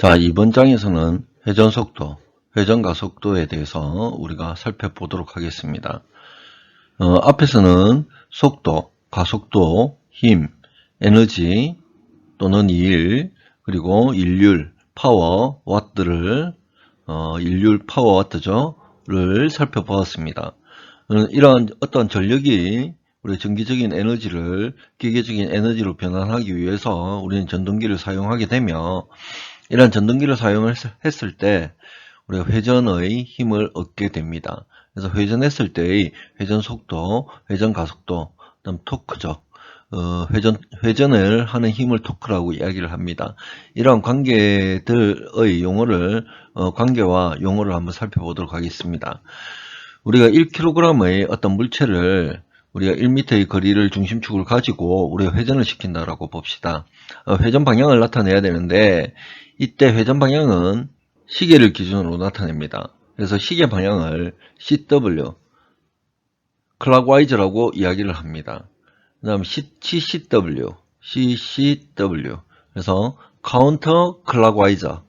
자, 이번 장에서는 회전 속도, 회전 가속도에 대해서 우리가 살펴보도록 하겠습니다. 어, 앞에서는 속도, 가속도, 힘, 에너지 또는 일, 그리고 일률, 파워, 와트를 어, 일률 파워 와트죠,를 살펴보았습니다. 어, 이러한 어떤 전력이 우리 전기적인 에너지를 기계적인 에너지로 변환하기 위해서 우리는 전동기를 사용하게 되며 이러한 전동기를 사용했을 때 우리가 회전의 힘을 얻게 됩니다. 그래서 회전했을 때의 회전 속도, 회전 가속도, 그다음 토크죠. 어, 회전, 회전을 하는 힘을 토크라고 이야기를 합니다. 이러한 관계들의 용어를, 어, 관계와 용어를 한번 살펴보도록 하겠습니다. 우리가 1kg의 어떤 물체를 우리가 1m의 거리를 중심축을 가지고 우리가 회전을 시킨다라고 봅시다. 어, 회전 방향을 나타내야 되는데 이때 회전 방향은 시계를 기준으로 나타냅니다. 그래서 시계 방향을 CW, 클락와이즈라고 이야기를 합니다. 그 다음 CCW, CCW. 그래서 카운터 클락와이저.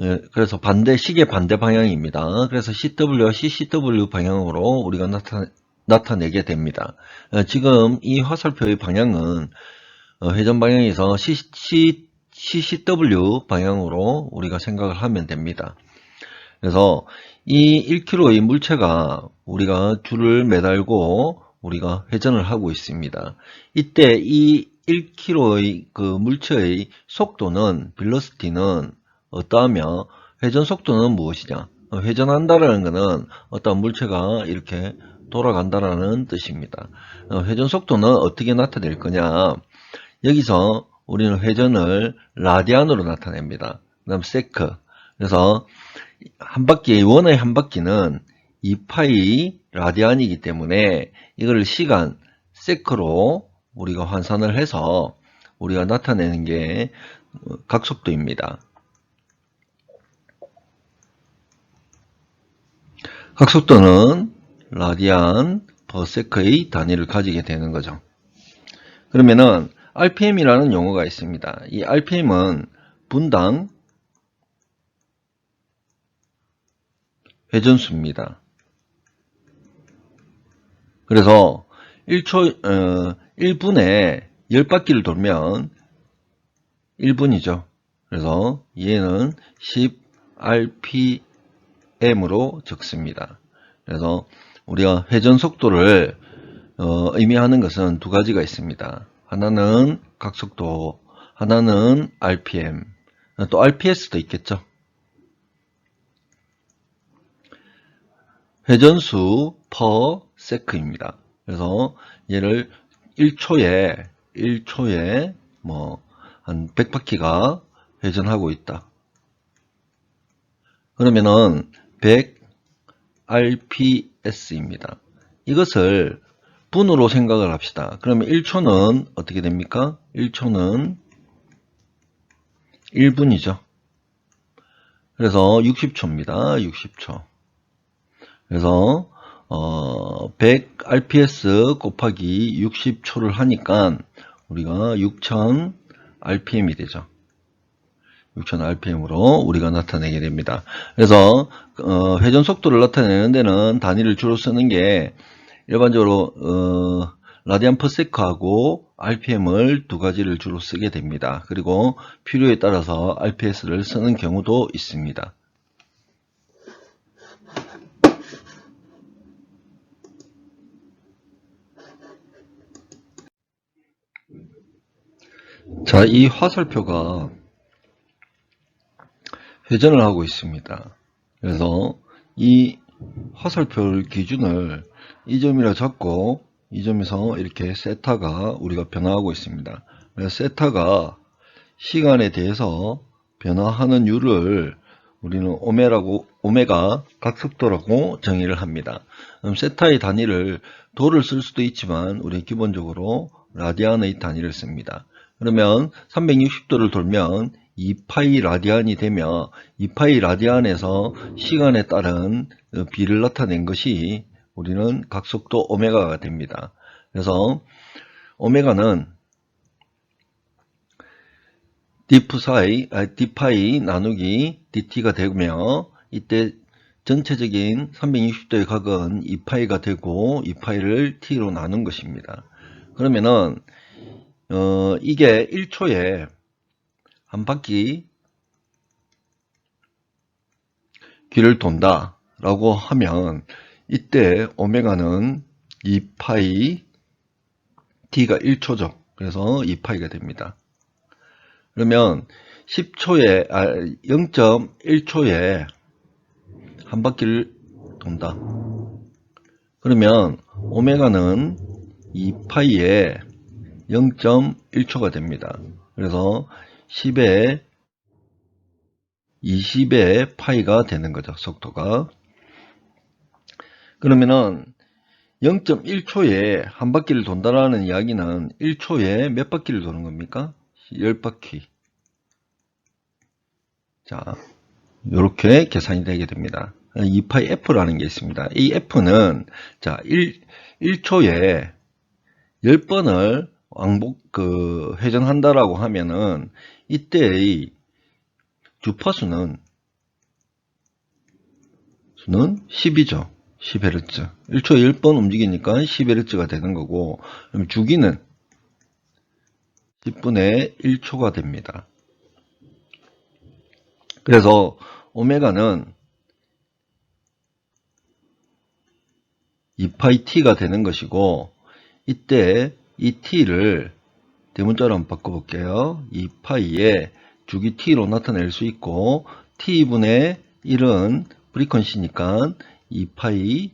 예, 그래서 반대, 시계 반대 방향입니다. 그래서 CW와 CCW 방향으로 우리가 나타, 나타내게 됩니다. 어, 지금 이 화살표의 방향은 어, 회전 방향에서 CC, CCW 방향으로 우리가 생각을 하면 됩니다. 그래서 이 1kg의 물체가 우리가 줄을 매달고 우리가 회전을 하고 있습니다. 이때 이 1kg의 그 물체의 속도는 velocity는 어떠하며 회전 속도는 무엇이냐? 어, 회전한다라는 것은 어떤 물체가 이렇게 돌아간다라는 뜻입니다. 어, 회전 속도는 어떻게 나타낼 거냐? 여기서 우리는 회전을 라디안으로 나타냅니다. 그 다음 세크. 그래서 한 바퀴, 원의 한 바퀴는 2파이 라디안이기 때문에 이거를 시간, 세크로 우리가 환산을 해서 우리가 나타내는 게 각속도입니다. 각속도는 라디안 퍼세크의 단위를 가지게 되는 거죠. 그러면은 RPM이라는 용어가 있습니다. 이 RPM은 분당 회전수입니다. 그래서 1초, 어, 1분에 10바퀴를 돌면 1분이죠. 그래서 얘는 10rpm으로 적습니다. 그래서 우리가 회전 속도를 어, 의미하는 것은 두 가지가 있습니다. 하나는 각속도, 하나는 rpm, 또 rps도 있겠죠. 회전수 per sec입니다. 그래서 얘를 1초에 1초에 뭐 한 100바퀴가 회전하고 있다. 그러면은 100 rps입니다. 이것을 분으로 생각을 합시다. 그러면 1초는 어떻게 됩니까? 1초는 1분이죠. 그래서 60초입니다. 60초. 그래서 어, 100 rps 곱하기 60초를 하니까 우리가 6000 rpm이 되죠. 6000 rpm으로 우리가 나타내게 됩니다. 그래서 어, 회전 속도를 나타내는 데는 단위를 주로 쓰는 게 일반적으로 어, 라디안 퍼세크하고 rpm을 두 가지를 주로 쓰게 됩니다. 그리고 필요에 따라서 rps를 쓰는 경우도 있습니다. 자, 이 화살표가 회전을 하고 있습니다. 그래서 이 화살표를 기준을 이 점이라 잡고 이 점에서 이렇게 세타가 우리가 변화하고 있습니다. 세타가 시간에 대해서 변화하는 율을 우리는 오메라고, 오메가 각속도라고 정의를 합니다. 그럼 세타의 단위를 도를 쓸 수도 있지만 우리 기본적으로 라디안의 단위를 씁니다. 그러면 360도를 돌면 2파이 라디안이 되며 2파이 라디안에서 시간에 따른 비를 나타낸 것이 우리는 각속도 오메가가 됩니다. 그래서 오메가는 디프 사이, 아, d파이 나누기 dt가 되며 이때 전체적인 360도의 각은 2파이가 되고 2파이를 t로 나눈 것입니다. 그러면은 어, 이게 1초에 한 바퀴 귀를 돈다 라고 하면 이때 오메가는 2파이 t가 1초죠. 그래서 2파이가 됩니다. 그러면 10초에 아 0.1초에 한 바퀴를 돈다. 그러면 오메가는 2파이에 0.1초가 됩니다. 그래서 10에 20의 파이가 되는 거죠. 속도가. 그러면은 0.1초에 한 바퀴를 돈다라는 이야기는 1초에 몇 바퀴를 도는 겁니까? 10바퀴. 자, 이렇게 계산이 되게 됩니다. 2파이 F라는 게 있습니다. 이 F는 자, 1, 1초에 10번을 왕복 그 회전한다라고 하면은 이때의 주파수는 수는 10이죠. 10Hz. 1초에 10번 움직이니까 10Hz가 되는 거고 그럼 주기는 10분의 1초가 됩니다. 그래서 오메가는 2파이 t가 되는 것이고 이때 이 t를 대문자로 한번 바꿔볼게요. 2파이에 주기 t로 나타낼 수 있고 t분의 1은 프리퀀시니까 2파이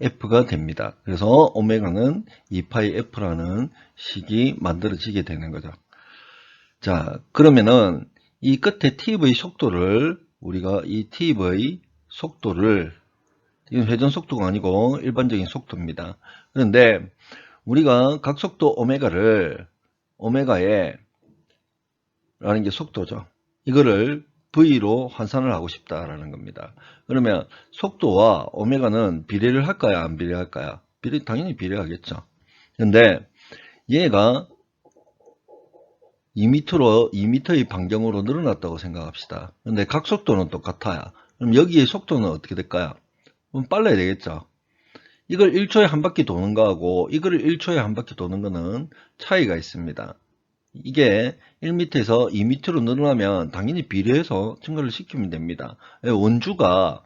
f가 됩니다. 그래서 오메가는 2파이 f라는 식이 만들어지게 되는 거죠. 자, 그러면은 이 끝에 t의 속도를 우리가 이 t의 속도를 이건 회전 속도가 아니고 일반적인 속도입니다. 그런데 우리가 각속도 오메가를 오메가에 라는 게 속도죠. 이거를 V로 환산을 하고 싶다라는 겁니다. 그러면 속도와 오메가는 비례를 할까요? 안 비례할까요? 비례, 당연히 비례하겠죠. 근데 얘가 2m로, 2m의 반경으로 늘어났다고 생각합시다. 근데 각 속도는 똑같아요. 그럼 여기의 속도는 어떻게 될까요? 그럼 빨라야 되겠죠. 이걸 1초에 한 바퀴 도는 거하고 이걸 1초에 한 바퀴 도는 거는 차이가 있습니다. 이게 1m에서 2m로 늘어나면 당연히 비례해서 증가를 시키면 됩니다. 원주가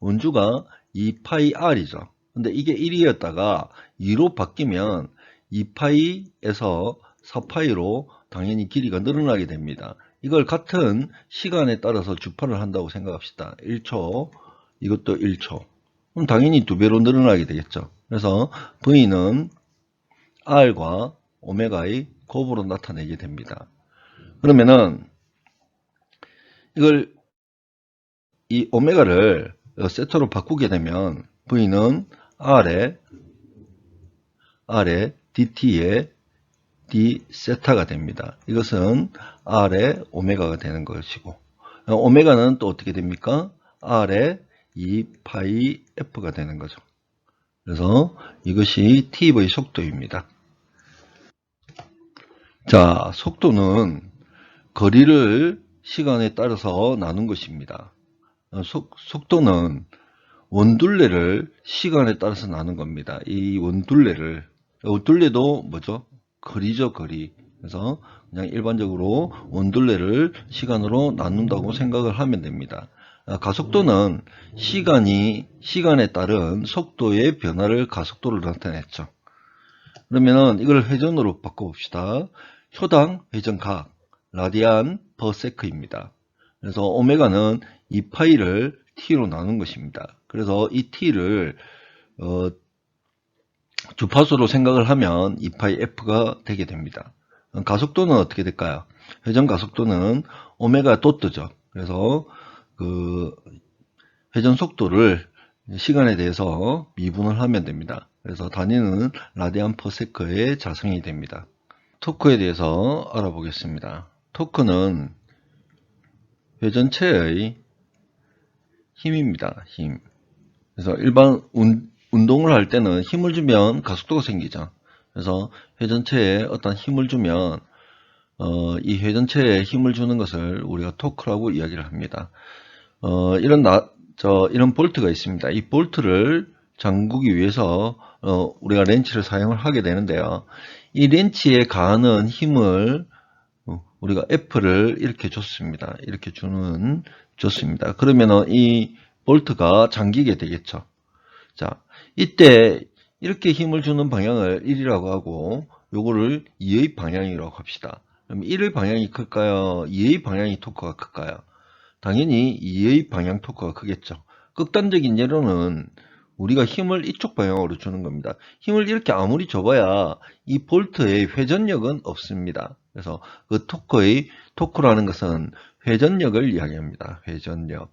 원주가 2파이 r이죠. 근데 이게 1이었다가 2로 바뀌면 2파이에서 4파이로 당연히 길이가 늘어나게 됩니다. 이걸 같은 시간에 따라서 주파를 한다고 생각합시다. 1초, 이것도 1초. 그럼 당연히 두 배로 늘어나게 되겠죠. 그래서 V는 R과 오메가의 곱으로 나타내게 됩니다. 그러면은 이걸 이 오메가를 세터로 바꾸게 되면 V는 R에 R에 DT에 D 세타가 됩니다. 이것은 R의 오메가가 되는 것이고 오메가는 또 어떻게 됩니까? R의 2파이 F가 되는 거죠. 그래서 이것이 TV의 속도입니다. 자, 속도는 거리를 시간에 따라서 나눈 것입니다. 어, 속, 속도는 원둘레를 시간에 따라서 나눈 겁니다. 이 원둘레를 원둘레도 뭐죠? 거리죠, 거리. 그래서 그냥 일반적으로 원둘레를 시간으로 나눈다고 생각을 하면 됩니다. 아, 가속도는 시간이 시간에 따른 속도의 변화를 가속도를 나타냈죠. 그러면은 이걸 회전으로 바꿔봅시다. 초당 회전각 라디안 퍼 세크입니다. 그래서 오메가는 이 파이를 t로 나눈 것입니다. 그래서 이 t를 어, 주파수로 생각을 하면 2파이 f가 되게 됩니다. 가속도는 어떻게 될까요? 회전 가속도는 오메가 도트죠. 그래서 그 회전 속도를 시간에 대해서 미분을 하면 됩니다. 그래서 단위는 라디안 퍼 세크의 자성이 됩니다. 토크에 대해서 알아보겠습니다. 토크는 회전체의 힘입니다. 힘. 그래서 일반 운, 운동을 할 때는 힘을 주면 가속도가 생기죠. 그래서 회전체에 어떤 힘을 주면 어, 이 회전체에 힘을 주는 것을 우리가 토크라고 이야기를 합니다. 어, 이런 나, 저, 이런 볼트가 있습니다. 이 볼트를 잠그기 위해서 어, 우리가 렌치를 사용을 하게 되는데요. 이 렌치에 가하는 힘을 어, 우리가 F를 이렇게 줬습니다. 이렇게 주는 줬습니다. 그러면은 이 볼트가 잠기게 되겠죠. 자, 이때 이렇게 힘을 주는 방향을 1이라고 하고 요거를 2의 방향이라고 합시다. 그럼 1의 방향이 클까요? 2의 방향이 토크가 클까요? 당연히 2의 방향 토크가 크겠죠. 극단적인 예로는 우리가 힘을 이쪽 방향으로 주는 겁니다. 힘을 이렇게 아무리 줘봐야 이 볼트의 회전력은 없습니다. 그래서 그 토크의 토크라는 것은 회전력을 이야기합니다. 회전력.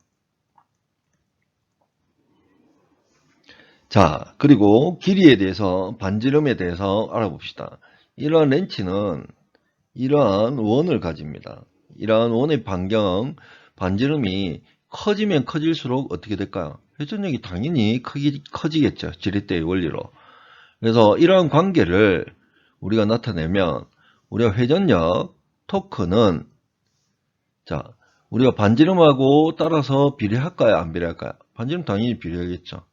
자, 그리고 길이에 대해서 반지름에 대해서 알아봅시다. 이러한 렌치는 이러한 원을 가집니다. 이러한 원의 반경, 반지름이 커지면 커질수록 어떻게 될까요? 회전력이 당연히 크기, 커지겠죠. 지렛대의 원리로. 그래서 이러한 관계를 우리가 나타내면 우리가 회전력, 토크는 자, 우리가 반지름하고 따라서 비례할까요? 안 비례할까요? 반지름 당연히 비례하겠죠.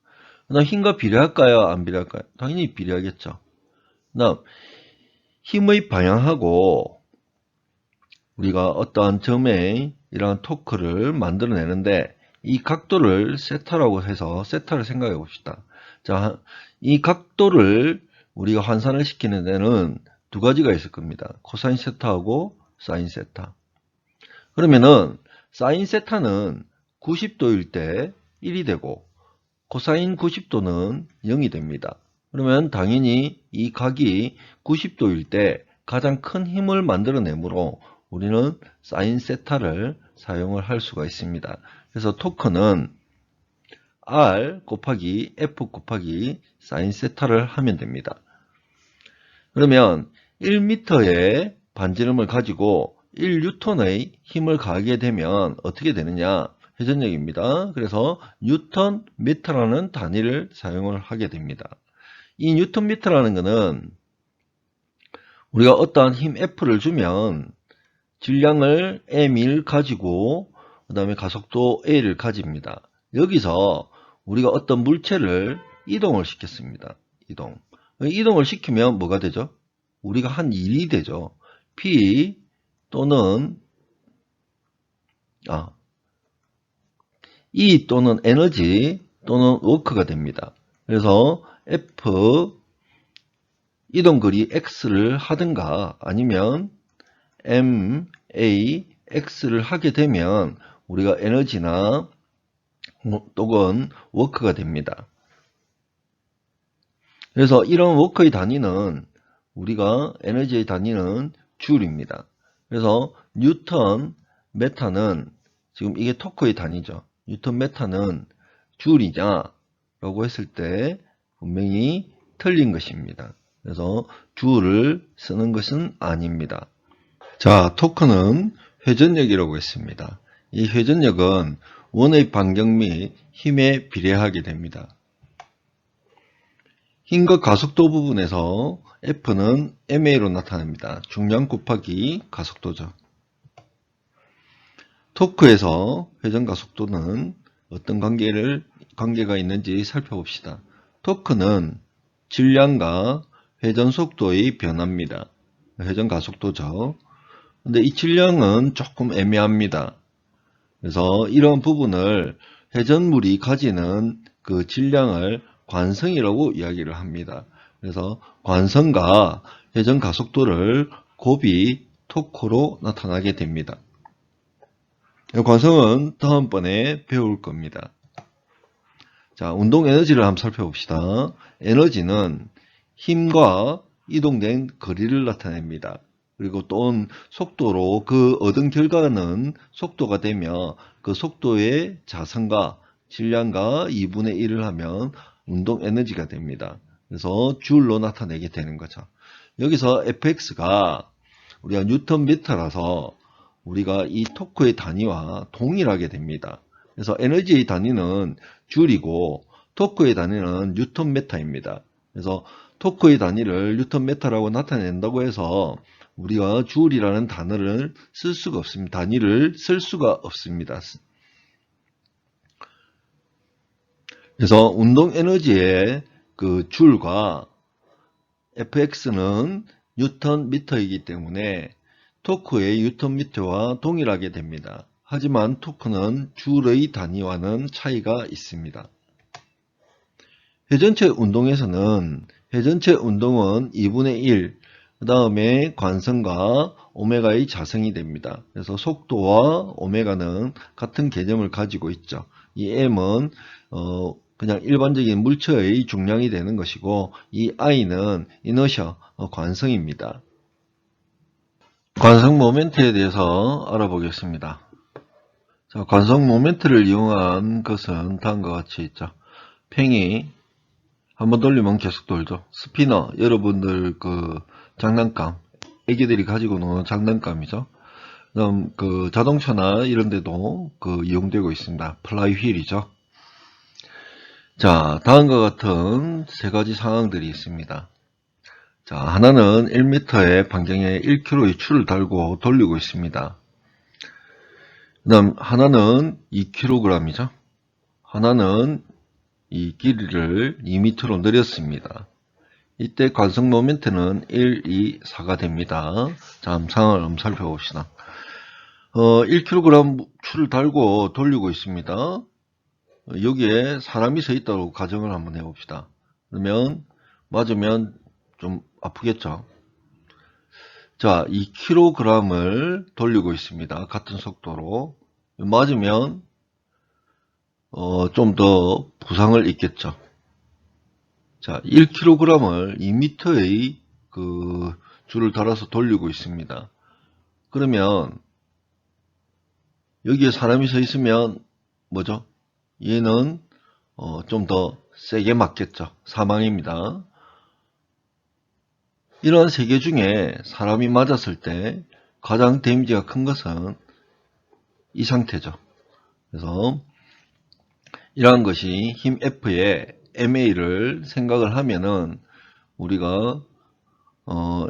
그다음 힘과 비례할까요? 안 비례할까요? 당연히 비례하겠죠. 그다음 힘의 방향하고 우리가 어떠한 점에 이러한 토크를 만들어내는데 이 각도를 세타라고 해서 세타를 생각해 봅시다. 자, 이 각도를 우리가 환산을 시키는 데는 두 가지가 있을 겁니다. 코사인 세타하고 사인 세타. 그러면은 사인 세타는 90도일 때 1이 되고 코사인 90도는 0이 됩니다. 그러면 당연히 이 각이 90도일 때 가장 큰 힘을 만들어내므로 우리는 사인 세타를 사용을 할 수가 있습니다. 그래서 토크는 R 곱하기 F 곱하기 사인 세타를 하면 됩니다. 그러면 1m의 반지름을 가지고 1뉴턴의 힘을 가하게 되면 어떻게 되느냐? 회전력입니다. 그래서 뉴턴 미터라는 단위를 사용을 하게 됩니다. 이 뉴턴 미터라는 것은 우리가 어떠한 힘 F를 주면 질량을 m을 가지고 그 다음에 가속도 a를 가집니다. 여기서 우리가 어떤 물체를 이동을 시켰습니다. 이동. 이동을 시키면 뭐가 되죠? 우리가 한 일이 되죠. P 또는 아, E 또는 에너지 또는 워크가 됩니다. 그래서 F 이동거리 X를 하든가 아니면 M, A, X를 하게 되면 우리가 에너지나 또는 워크가 됩니다. 그래서 이런 워크의 단위는 우리가 에너지의 단위는 줄입니다. 그래서 뉴턴 메타는 지금 이게 토크의 단위죠. 뉴턴 메타는 줄이냐 라고 했을 때 분명히 틀린 것입니다. 그래서 줄을 쓰는 것은 아닙니다. 자, 토크는 회전력이라고 했습니다. 이 회전력은 원의 반경 및 힘에 비례하게 됩니다. 힘과 가속도 부분에서 F는 MA로 나타납니다. 중량 곱하기 가속도죠. 토크에서 회전 가속도는 어떤 관계를 관계가 있는지 살펴봅시다. 토크는 질량과 회전 속도의 변화입니다. 회전 가속도죠. 근데 이 질량은 조금 애매합니다. 그래서 이런 부분을 회전물이 가지는 그 질량을 관성이라고 이야기를 합니다. 그래서 관성과 회전 가속도를 곱이 토크로 나타나게 됩니다. 관성은 다음번에 배울 겁니다. 자, 운동 에너지를 한번 살펴봅시다. 에너지는 힘과 이동된 거리를 나타냅니다. 그리고 또는 속도로 그 얻은 결과는 속도가 되며 그 속도의 자성과 질량과 2분의 1을 하면 운동 에너지가 됩니다. 그래서 줄로 나타내게 되는 거죠. 여기서 fx가 우리가 뉴턴 미터라서 우리가 이 토크의 단위와 동일하게 됩니다. 그래서 에너지의 단위는 줄이고 토크의 단위는 뉴턴 메타입니다. 그래서 토크의 단위를 뉴턴 메타라고 나타낸다고 해서 우리가 줄이라는 단어를 쓸 수가 없습니다. 단위를 쓸 수가 없습니다. 그래서 운동 에너지의 그 줄과 fx는 뉴턴 미터이기 때문에 토크의 뉴턴 미터와 동일하게 됩니다. 하지만 토크는 줄의 단위와는 차이가 있습니다. 회전체 운동에서는 회전체 운동은 2분의 1, 그 다음에 관성과 오메가의 자성이 됩니다. 그래서 속도와 오메가는 같은 개념을 가지고 있죠. 이 m은 어, 그냥 일반적인 물체의 중량이 되는 것이고 이 i는 이너셔 어, 관성입니다. 관성 모멘트에 대해서 알아보겠습니다. 자, 관성 모멘트를 이용한 것은 다음과 같이 있죠. 팽이 한번 돌리면 계속 돌죠. 스피너 여러분들 그 장난감 애기들이 가지고 노는 장난감이죠. 그다음 그 자동차나 이런 데도 그 이용되고 있습니다. 플라이 휠이죠. 자, 다음과 같은 세 가지 상황들이 있습니다. 자, 하나는 1m의 반경에 1kg의 줄을 달고 돌리고 있습니다. 그 다음, 하나는 2kg이죠. 하나는 이 길이를 2m로 늘렸습니다. 이때 관성 모멘트는 1, 2, 4가 됩니다. 자, 상황을 한번 살펴봅시다. 어, 1kg 줄을 달고 돌리고 있습니다. 여기에 사람이 서 있다고 가정을 한번 해봅시다. 그러면 맞으면 좀 아프겠죠. 자, 2kg을 돌리고 있습니다. 같은 속도로. 맞으면 어, 좀 더 부상을 입겠죠. 자, 1kg을 2m의 그 줄을 달아서 돌리고 있습니다. 그러면 여기에 사람이 서 있으면 뭐죠? 얘는 어, 좀 더 세게 맞겠죠. 사망입니다. 이러한 세 개 중에 사람이 맞았을 때 가장 데미지가 큰 것은 이 상태죠. 그래서 이러한 것이 힘 F의 MA를 생각을 하면은 우리가 어,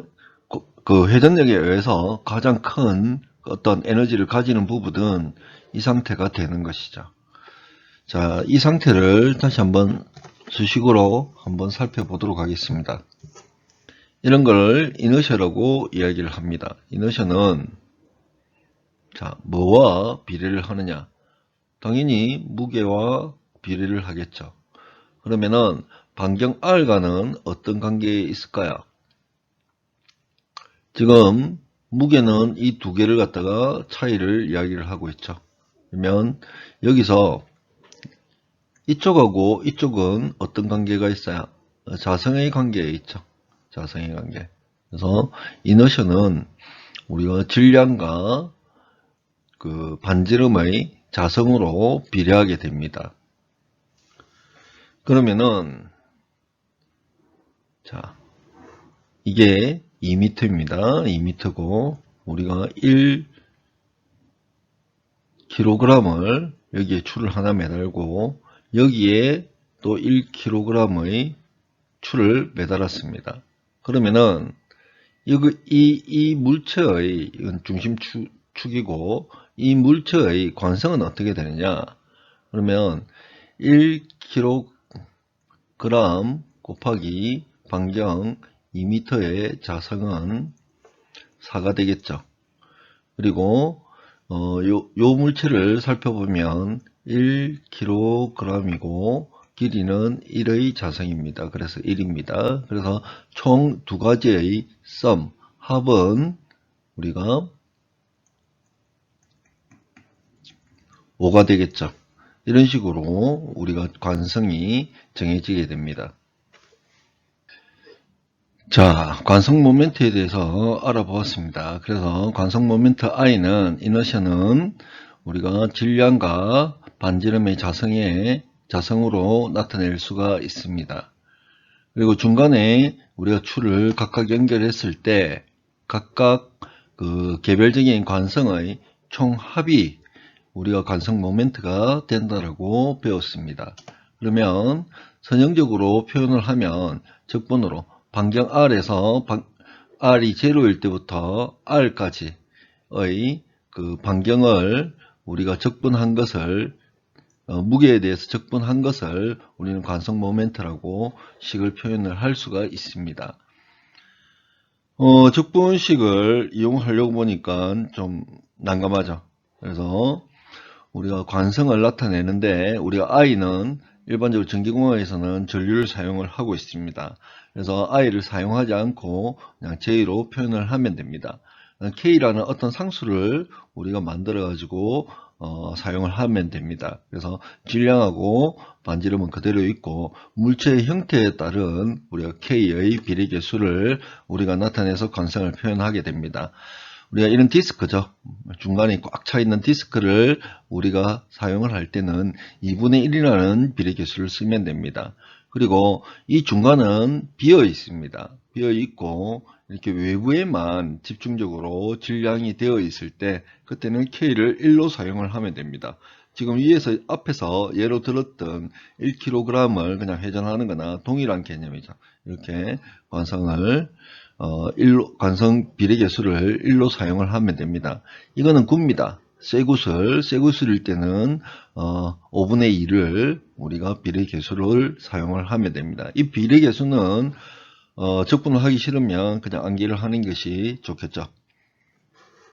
그 회전력에 의해서 가장 큰 어떤 에너지를 가지는 부분은 이 상태가 되는 것이죠. 자, 이 상태를 다시 한번 수식으로 한번 살펴보도록 하겠습니다. 이런 걸 이너셔라고 이야기를 합니다. 이너셔는 자, 뭐와 비례를 하느냐? 당연히 무게와 비례를 하겠죠. 그러면은 반경 R과는 어떤 관계에 있을까요? 지금 무게는 이 두 개를 갖다가 차이를 이야기를 하고 있죠. 그러면 여기서 이쪽하고 이쪽은 어떤 관계가 있어요? 자성의 관계에 있죠. 자성의 관계. 그래서 이너셔는 우리가 질량과 그 반지름의 자성으로 비례하게 됩니다. 그러면은 자 이게 2m입니다. 2m고 우리가 1kg을 여기에 줄을 하나 매달고 여기에 또 1kg의 줄을 매달았습니다. 그러면은 여기 이, 이 물체의 중심축이고 이 물체의 관성은 어떻게 되느냐? 그러면 1kg 곱하기 반경 2m의 자성은 4가 되겠죠. 그리고 어, 요, 요 물체를 살펴보면 1kg이고 길이는 1의 자성입니다. 그래서 1입니다. 그래서 총 두 가지의 썸, 합은 우리가 5가 되겠죠. 이런 식으로 우리가 관성이 정해지게 됩니다. 자, 관성 모멘트에 대해서 알아보았습니다. 그래서 관성 모멘트 I는 이너셔는 우리가 질량과 반지름의 자성의 자성으로 나타낼 수가 있습니다. 그리고 중간에 우리가 추를 각각 연결했을 때 각각 그 개별적인 관성의 총합이 우리가 관성 모멘트가 된다라고 배웠습니다. 그러면 선형적으로 표현을 하면 적분으로 반경 R에서 R이 제로일 때부터 R까지의 그 반경을 우리가 적분한 것을 어, 무게에 대해서 적분한 것을 우리는 관성 모멘트라고 식을 표현을 할 수가 있습니다. 어, 적분식을 이용하려고 보니까 좀 난감하죠. 그래서 우리가 관성을 나타내는데 우리가 I는 일반적으로 전기공학에서는 전류를 사용을 하고 있습니다. 그래서 I를 사용하지 않고 그냥 J로 표현을 하면 됩니다. K라는 어떤 상수를 우리가 만들어 가지고 어, 사용을 하면 됩니다. 그래서 질량하고 반지름은 그대로 있고 물체의 형태에 따른 우리가 K의 비례계수를 우리가 나타내서 관성을 표현하게 됩니다. 우리가 이런 디스크죠. 중간에 꽉 차 있는 디스크를 우리가 사용을 할 때는 2분의 1이라는 비례계수를 쓰면 됩니다. 그리고 이 중간은 비어 있습니다. 비어 있고 이렇게 외부에만 집중적으로 질량이 되어 있을 때 그때는 K를 1로 사용을 하면 됩니다. 지금 위에서 앞에서 예로 들었던 1kg을 그냥 회전하는 거나 동일한 개념이죠. 이렇게 관성을 어, 1로, 관성 비례계수를 1로 사용을 하면 됩니다. 이거는 굽니다. 쇠구슬, 쇠구슬일 때는 어, 5분의 2를 우리가 비례계수를 사용을 하면 됩니다. 이 비례계수는 어, 적분을 하기 싫으면 그냥 암기를 하는 것이 좋겠죠.